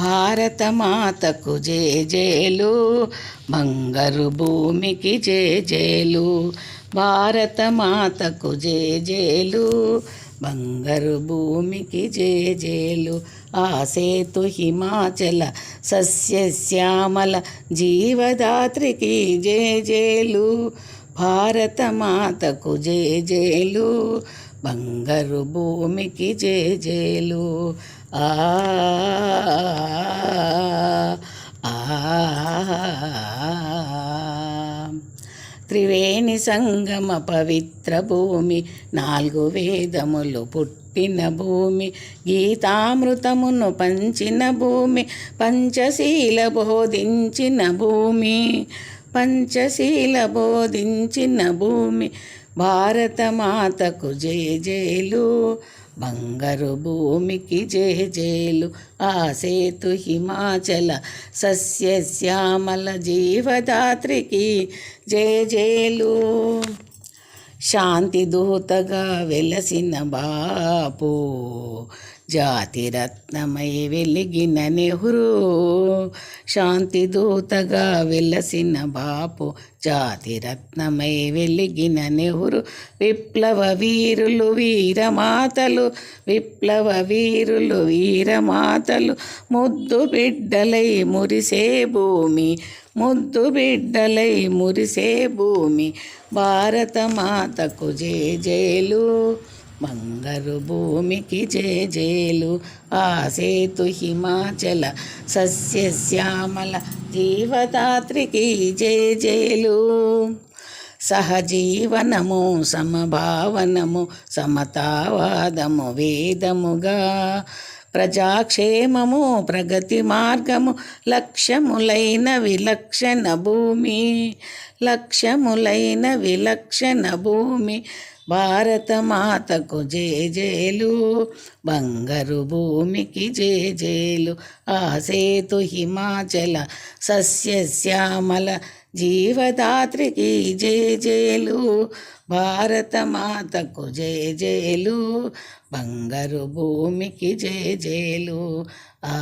భారతమాతకు జేజేలు బంగారు భూమికి జేజేలు. భారతమాతకు జేజేలు బంగారు భూమికి జేజేలు. ఆ సేతు హిమాచల సస్యశ్యామల జీవదాత్రికి జేజేలు. భారతమాతకు జేజేలు బంగారు భూమికి జేజేలు. ఆ ఆ త్రివేణి సంగమ పవిత్ర భూమి నాలుగు వేదములు పుట్టిన భూమి గీతామృతమును పంచిన భూమి పంచశీల బోధించిన భూమి. పంచశీల బోధించిన భూమి భారతమాతకు జయ బంగారు భూమికి జయ ఆ సేతు హిమాచల సస్యశ్యామల జీవదాత్రికి జయ జయలు. శాంతి దూతగా వెలసిన బాపు జాతిరత్నమై వెలిగిన నెహ్రూ శాంతి దూతగా వెలసిన బాపు జాతిరత్నమై వెలిగిన నెహ్రూ విప్లవ వీరులు వీరమాతలు విప్లవ వీరులు వీరమాతలు ముద్దు బిడ్డలై మురిసే భూమి ముద్దు బిడ్డలై మురిసే భూమి భారతమాతకు జేజేలు బంగారు భూమికి జేజేలు ఆ సేతు హిమాచల సస్యశ్యామల జీవదాత్రికి జేజేలు సహజీవనము సమభావనము సమతావాదము వేదముగా ప్రజాక్షేమము ప్రగతి మార్గము లక్ష్యములైన విలక్షణ భూమి లక్ష్యములైన విలక్షణ భూమి భారతమాతకు జేజేలు బంగారు భూమికి జేజేలు ఆ సేతు హిమాచల సస్యశ్యామల జీవదాత్రికి జేజేలు భారతమాతకు జేజేలు బంగారు భూమికి జేజేలు. ఆ